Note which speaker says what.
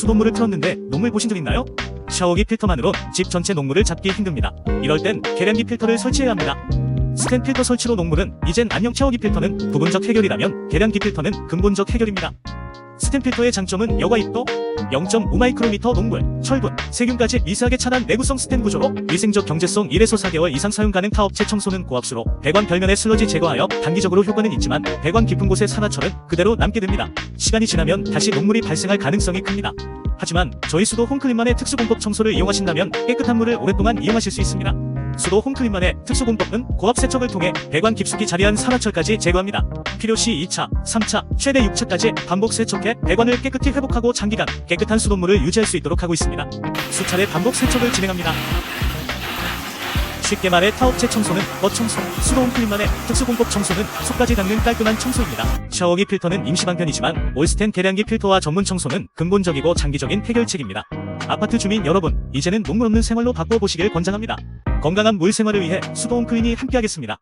Speaker 1: 수돗물을 틀었는데 녹물 보신 적 있나요? 샤워기 필터만으로 집 전체 녹물을 잡기 힘듭니다. 이럴 땐 계량기 필터를 설치해야 합니다. 스텐 필터 설치로 녹물은 이젠 안녕 샤워기 필터는 부분적 해결이라면 계량기 필터는 근본적 해결입니다. 스텐 필터의 장점은 여과 입도 0.5마이크로미터 녹물, 철분, 세균까지 미세하게 차단 내구성 스텐 구조로 위생적 경제성 1에서 4개월 이상 사용 가능 타업체 청소는 고압수로 배관 별면의 슬러지 제거하여 단기적으로 효과는 있지만 배관 깊은 곳의 산화철은 그대로 남게 됩니다. 시간이 지나면 다시 녹물이 발생할 가능성이 큽니다. 하지만 저희 수도 홈클린만의 특수공법 청소를 이용하신다면 깨끗한 물을 오랫동안 이용하실 수 있습니다. 수도 홈클린만의 특수공법은 고압 세척을 통해 배관 깊숙이 자리한 산화철까지 제거합니다. 필요시 2차, 3차, 최대 6차까지 반복 세척해 배관을 깨끗이 회복하고 장기간 깨끗한 수돗물을 유지할 수 있도록 하고 있습니다. 수차례 반복 세척을 진행합니다. 쉽게 말해 타업체 청소는 멋청소, 수도 홈 클린만의 특수공법 청소는 속까지 닦는 깔끔한 청소입니다. 샤워기 필터는 임시 방편이지만 올스텐 계량기 필터와 전문 청소는 근본적이고 장기적인 해결책입니다. 아파트 주민 여러분, 이제는 녹물 없는 생활로 바꿔보시길 권장합니다. 건강한 물 생활을 위해 수도 홈클린이 함께하겠습니다.